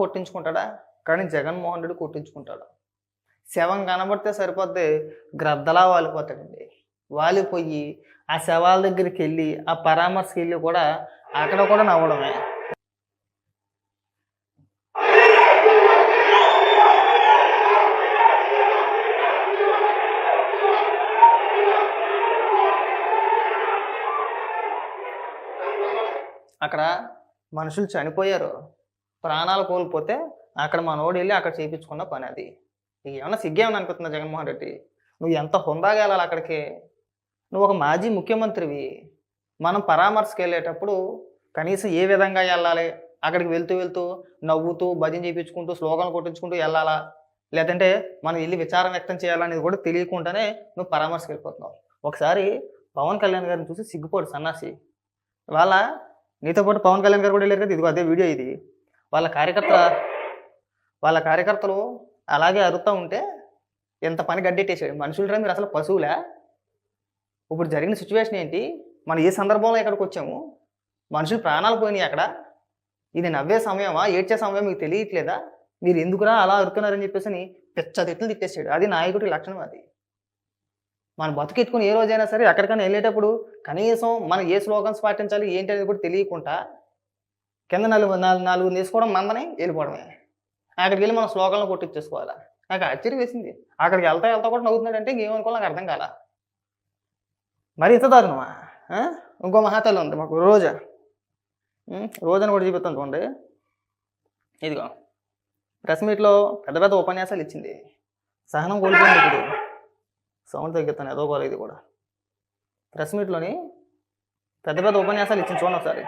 కొట్టించుకుంటాడా? కానీ జగన్మోహన్ రెడ్డి కొట్టించుకుంటాడు. శవం కనబడితే సరిపోద్ది గ్రద్దలా వాలిపోతాడండి. వాలిపోయి ఆ శవాల దగ్గరికి వెళ్ళి ఆ పరామర్శకి వెళ్ళి కూడా అక్కడ కూడా నవ్వడమే. అక్కడ మనుషులు చనిపోయారు. ప్రాణాలు కోల్పోతే అక్కడ మనోడు వెళ్ళి అక్కడ చేయించుకున్న పని అది. నీకు ఏమన్నా సిగ్గేమని అనుకుంటున్నా జగన్మోహన్ రెడ్డి? నువ్వు ఎంత హుందాగా వెళ్ళాలి అక్కడికి? నువ్వు ఒక మాజీ ముఖ్యమంత్రివి. మనం పరామర్శకు వెళ్ళేటప్పుడు కనీసం ఏ విధంగా వెళ్ళాలి? అక్కడికి వెళ్తూ వెళ్తూ నవ్వుతూ భజన చేయించుకుంటూ స్లోగన్ కొట్టించుకుంటూ వెళ్ళాలా? లేదంటే మనం వెళ్ళి విచారం వ్యక్తం చేయాలనేది కూడా తెలియకుండానే నువ్వు పరామర్శకు వెళ్ళిపోతున్నావు. ఒకసారి పవన్ కళ్యాణ్ గారిని చూసి సిగ్గుపోడు సన్నాసి. వాళ్ళ నీతో పాటు పవన్ కళ్యాణ్ గారు కూడా వెళ్ళారు కదా ఇదిగో అదే వీడియో ఇది. వాళ్ళ కార్యకర్త వాళ్ళ కార్యకర్తలు అలాగే అరుతూ ఉంటే ఎంత పని గడ్డెట్టేసాడు మనుషులరా మీరు అసలు పశువులే? ఇప్పుడు జరిగిన సిచ్యువేషన్ ఏంటి? మనం ఏ సందర్భంలో ఇక్కడికి వచ్చాము? మనుషులు ప్రాణాలు పోయినాయి అక్కడ. ఇది నవ్వే సమయమా? ఏడ్చే సమయం మీకు తెలియట్లేదా? మీరు ఎందుకురా అలా అరుతున్నారని చెప్పేసి అని పెచ్చ తిట్లు తిట్టేసాడు. అది నాయకుడి లక్షణం అది. మనం బతుకెత్తుకుని ఏ రోజైనా సరే ఎక్కడికైనా వెళ్ళేటప్పుడు కనీసం మనం ఏ స్లోగన్స్ పాటించాలి ఏంటి అనేది కూడా తెలియకుండా కింద నలుగు నాలుగు నాలుగు తీసుకోవడం మందని వెళ్ళిపోవడమే. అక్కడికి వెళ్ళి మనం శ్లోకాలను కొట్టించేసుకోవాలా? నాకు ఆశ్చర్యం వేసింది. అక్కడికి వెళ్తా వెళ్తా కూడా నవ్వుతున్నాడంటే ఇంకేమనుకోవాలి నాకు అర్థం కాల. మరి ఇంత దారుణమా? ఇంకో మహాతల్లి ఉంది మాకు రోజా. రోజాని కూడా చూపిస్తాను చూడండి. ఇదిగో ప్రెస్ మీట్లో పెద్ద పెద్ద ఉపన్యాసాలు ఇచ్చింది. సహనం కోల్పోయింది ఇప్పుడు. సౌండ్ తగ్గిస్తాను ఏదో కూడా ఇది కూడా. ప్రెస్ మీట్లోని పెద్ద పెద్ద ఉపన్యాసాలు ఇచ్చింది చూడండి ఒకసారి.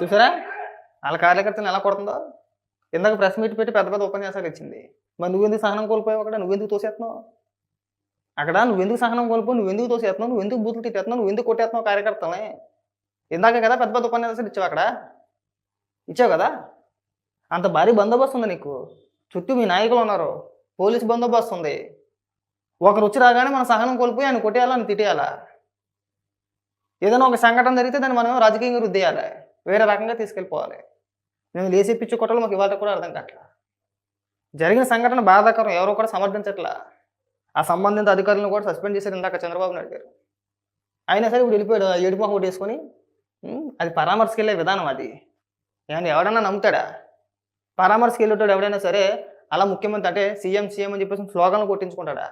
చూసారా? వాళ్ళ కార్యకర్తలు ఎలా కొడుతుందో? ఇందాక ప్రెస్ మీట్ పెట్టి పెద్ద పెద్ద ఉపన్యాసాలు ఇచ్చింది. మరి నువ్వెందుకు సహనం కోల్పోయావు అక్కడ? నువ్వెందుకు తోసేస్తున్నావు అక్కడ నువ్వెందుకు సహనం కోల్పోయి నువ్వెందుకు తోసేస్తున్నావు నువ్వెందుకు బూతులు తిట్టేస్తున్నావు నువ్వెందుకు కొట్టేస్తున్నావు కార్యకర్తలే ఇందాక కదా పెద్ద పెద్ద ఉపన్యాసాలు ఇచ్చావు అక్కడ. ఇచ్చావు కదా? అంత భారీ బందోబస్తు ఉంది నీకు. చుట్టూ మీ నాయకులు ఉన్నారు. పోలీస్ బందోబస్తు ఉంది. ఒకరు వచ్చి రాగానే మన సహనం కోల్పోయి ఆయన కొట్టేయాలా తిట్టేయాలా? ఏదైనా ఒక సంఘటన జరిగితే దాన్ని మనం రాజకీయంగా రుద్దేయాలి. వేరే రకంగా తీసుకెళ్ళిపోవాలి. మేము లేసి పిచ్చి మాకు ఇవాళ కూడా అర్థం కావట్లా? జరిగిన సంఘటన బాధాకరం ఎవరో కూడా సమర్థించట్లా? ఆ సంబంధిత అధికారులను కూడా సస్పెండ్ చేశారు ఇందాక చంద్రబాబు నాయుడు గారు. అయినా సరే ఇప్పుడు వెళ్ళిపోయాడు ఏడుపు ఒకటి వేసుకొని అది పరామర్శకి వెళ్ళే విధానం అది. ఏమన్నా ఎవడన్నా నమ్ముతాడా? పరామర్శకి వెళ్ళేటోడు ఎవడైనా సరే అలా ముఖ్యమంత్రి అంటే సీఎం సీఎం అని చెప్పేసి స్లోగన్లు కొట్టించుకుంటాడా?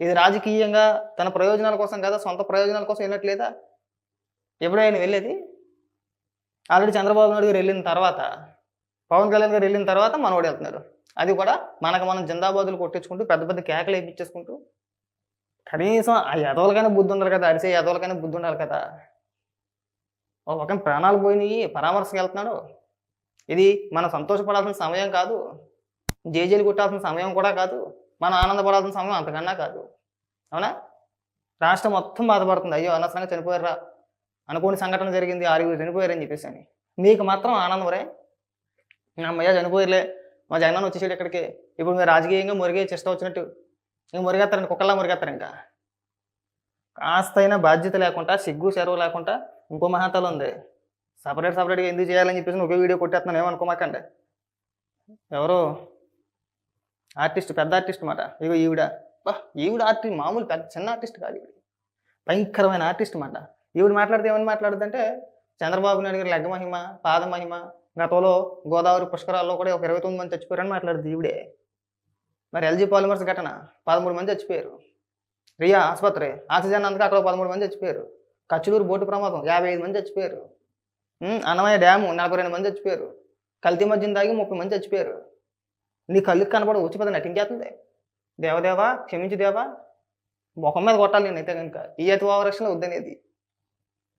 ఇది రాజకీయంగా తన ప్రయోజనాల కోసం కదా? సొంత ప్రయోజనాల కోసం వెళ్ళట్లేదా? ఆయన వెళ్ళేది? ఆల్రెడీ చంద్రబాబు నాయుడు గారు వెళ్ళిన తర్వాత పవన్ కళ్యాణ్ గారు వెళ్ళిన తర్వాత మనోడు వెళ్తున్నారు. అది కూడా మనకు మనం జిందాబాదులు కొట్టించుకుంటూ పెద్ద పెద్ద కేకలు వేయించేసుకుంటూ కనీసం ఆ ఎదవలకైనా బుద్ధి ఉండాలి కదా? అరిసే ఎదవలకైనా బుద్ధి ఉండాలి కదా? ఒక ప్రాణాలు పోయినాయి పరామర్శకు వెళ్తున్నాడు. ఇది మనం సంతోషపడాల్సిన సమయం కాదు. జేజేలు కొట్టాల్సిన సమయం కూడా కాదు. మనం ఆనందపడాల్సిన సమయం అంతకన్నా కాదు. అవునా? రాష్ట్రం మొత్తం బాధపడుతుంది. అయ్యో అనవసరంగా చనిపోయారా అనుకోని సంఘటన జరిగింది ఆరుగురు చనిపోయారని చెప్పేసి అని మీకు మాత్రం ఆనందమరే అమ్మయ్య చనిపోయారులే. మా జగన్ వచ్చేసాడు ఇక్కడికి. ఇప్పుడు మీరు రాజకీయంగా మురిగే చేస్తూ వచ్చినట్టు. ఇంక మురిగేస్తారండి కుక్కల్లా మురిగేస్తారు ఇంకా. కాస్తైనా బాధ్యత లేకుండా సిగ్గు చెరువు లేకుండా ఇంకో మహాతలు ఉంది. సపరేట్ సపరేట్గా ఎందుకు చేయాలని చెప్పేసి ఒకే వీడియో కొట్టేస్తున్నాను. ఏమనుకోమాకండి. ఎవరు? ఆర్టిస్ట్ పెద్ద ఆర్టిస్ట్ మాట. ఇగో ఈవిడ. బా ఈవిడ ఆర్టిస్ట్ మామూలు పెద్ద చిన్న ఆర్టిస్ట్ కాదు ఈవిడ. భయంకరమైన ఆర్టిస్ట్ మాట. ఈవిడ మాట్లాడితే ఏమని మాట్లాడుతుందంటే చంద్రబాబు నాయుడు గారి లెగ్గ మహిమ పాద మహిమ గతంలో గోదావరి పుష్కరాల్లో కూడా ఒక ఇరవై తొమ్మిది మంది చచ్చిపోయారని మాట్లాడుతుంది ఈవిడే. మరి ఎల్జీ పాలిమర్స్ ఘటన పదమూడు మంది చచ్చిపోయారు. రియా ఆసుపత్రి ఆక్సిజన్ అందుకు అక్కడ పదమూడు మంది చచ్చిపోయారు. కచ్చులూరు బోటు ప్రమాదం యాభై ఐదు మంది చచ్చిపోయారు. అన్నమయ్య డ్యాము నలభై రెండు మంది చచ్చిపోయారు. కల్తీ మధ్యన తాగి ముప్పై మంది చచ్చిపోయారు. నీ కళ్ళుకి కనపడ వచ్చి పెద్ద నటించేస్తుంది. దేవదేవా క్షమించు దేవా. ముఖం మీద కొట్టాలి నేనైతే కనుక ఈ అతి ఓవరక్షణ వద్దనేది.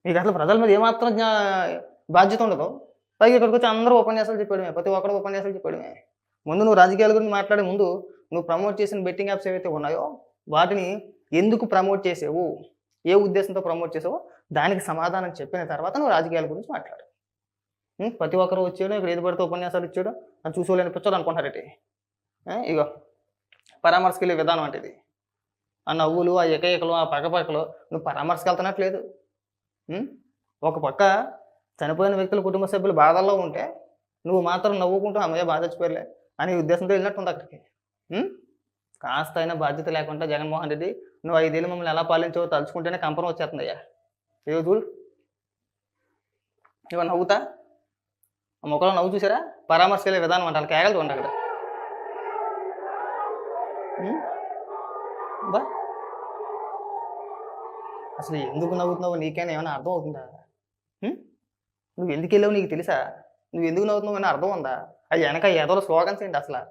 మీకు అసలు ప్రజల మీద ఏమాత్రం జ్ఞా- బాధ్యత ఉండదు. పైగా ఇక్కడికి వచ్చి అందరూ ఉపన్యాసాలు చెప్పడమే ప్రతి ఒక్కరు ఉపన్యాసాలు చెప్పడమే ముందు నువ్వు రాజకీయాల గురించి మాట్లాడే ముందు నువ్వు ప్రమోట్ చేసిన బెట్టింగ్ యాప్స్ ఏవైతే ఉన్నాయో వాటిని ఎందుకు ప్రమోట్ చేసావు? ఏ ఉద్దేశంతో ప్రమోట్ చేసావో దానికి సమాధానం చెప్పిన తర్వాత నువ్వు రాజకీయాల గురించి మాట్లాడు. ప్రతి ఒక్కరు వచ్చాడు ఇక్కడ ఏది పడితే ఉపన్యాసాలు ఇచ్చాడు అని చూసుకోలేని పిచ్చోడు అనుకుంటారటి ఇగో పరామర్శకెళ్ళే విధానం అంటే ఇది. ఆ నవ్వులు ఆ ఏకైకలు ఆ పక్కపక్కలు నువ్వు పరామర్శకెళ్తున్నట్లేదు ఒక పక్క చనిపోయిన వ్యక్తుల కుటుంబ సభ్యులు బాధల్లో ఉంటే నువ్వు మాత్రం నవ్వుకుంటూ అమ్మయ్య బాధ చచ్చిపోయలే అనే ఉద్దేశంతో వెళ్ళినట్టుంది అక్కడికి. కాస్త అయినా బాధ్యత లేకుండా జగన్మోహన్ రెడ్డి నువ్వు ఐదేళ్ళు మమ్మల్ని ఎలా పాలించావో తలుచుకుంటేనే కంపరం వచ్చేస్తుంది అయ్యా ఏదో చూడు. ఇవ నవ్వుతా. ఆ మొక్కలో నవ్వు చూసారా? పరామర్శలే విధానం అంటే. వాళ్ళకి కేగలు చూడండి అక్కడ. బా అసలు ఎందుకు నవ్వుతున్నావు నీకైనా ఏమైనా అర్థం అవుతుందా? నువ్వు ఎందుకు వెళ్ళావు నీకు తెలుసా? నువ్వు ఎందుకు నవ్వుతున్నావు అని అర్థం ఉందా? అది వెనక ఏదో స్లోగన్స్ ఏంటి అసలు?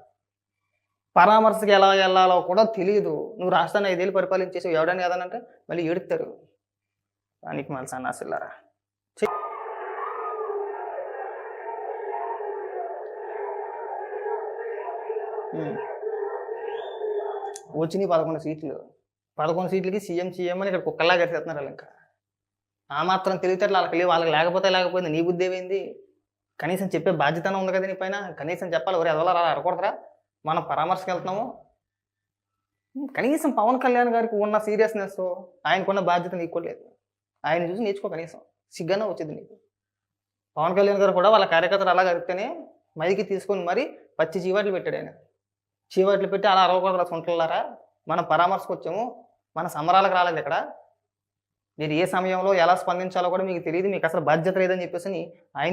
పరామర్శకి ఎలా వెళ్ళాలో కూడా తెలియదు నువ్వు రాష్ట్రాన్ని ఐదేళ్ళు పరిపాలించేసి ఎవడని కదనంటే మళ్ళీ ఏడుస్తారు దానికి మళ్ళీ సన్నాసిల్లారా. వచ్చినాయి పదకొండు సీట్లు. పదకొండు సీట్లకి సీఎం సీఎం అని ఇక్కడ కుక్కల్లా గడిచేస్తున్నారు వాళ్ళు ఇంకా. ఆ మాత్రం తెలివితేటలు వాళ్ళకి లేవు. వాళ్ళకి లేకపోతే లేకపోయింది. నీ బుద్ధి ఏమైంది? కనీసం చెప్పే బాధ్యతనే ఉంది కదా నీ పైన. కనీసం చెప్పాలి ఎవరు ఎదవలా అలా అడగకూడదురా మనం పరామర్శకు వెళ్తున్నాము కనీసం పవన్ కళ్యాణ్ గారికి ఉన్న సీరియస్నెస్ ఆయనకున్న బాధ్యత నీకు లేదు. ఆయన చూసి నేర్చుకో కనీసం. సిగ్గానే వచ్చేది నీకు. పవన్ కళ్యాణ్ గారు కూడా వాళ్ళ కార్యకర్తలు అలా గడిపితేనే మైకి తీసుకొని మరి పచ్చి జీవాట్లు పెట్టాడు ఆయన. చీవట్లు పెట్టి అలా అరవకూడదు సొంటలారా మనం పరామర్శకు వచ్చాము మన సమరాలకు రాలేదు ఇక్కడ. మీరు ఏ సమయంలో ఎలా స్పందించాలో కూడా మీకు తెలియదు మీకు అసలు బాధ్యత లేదని చెప్పేసి ఆయన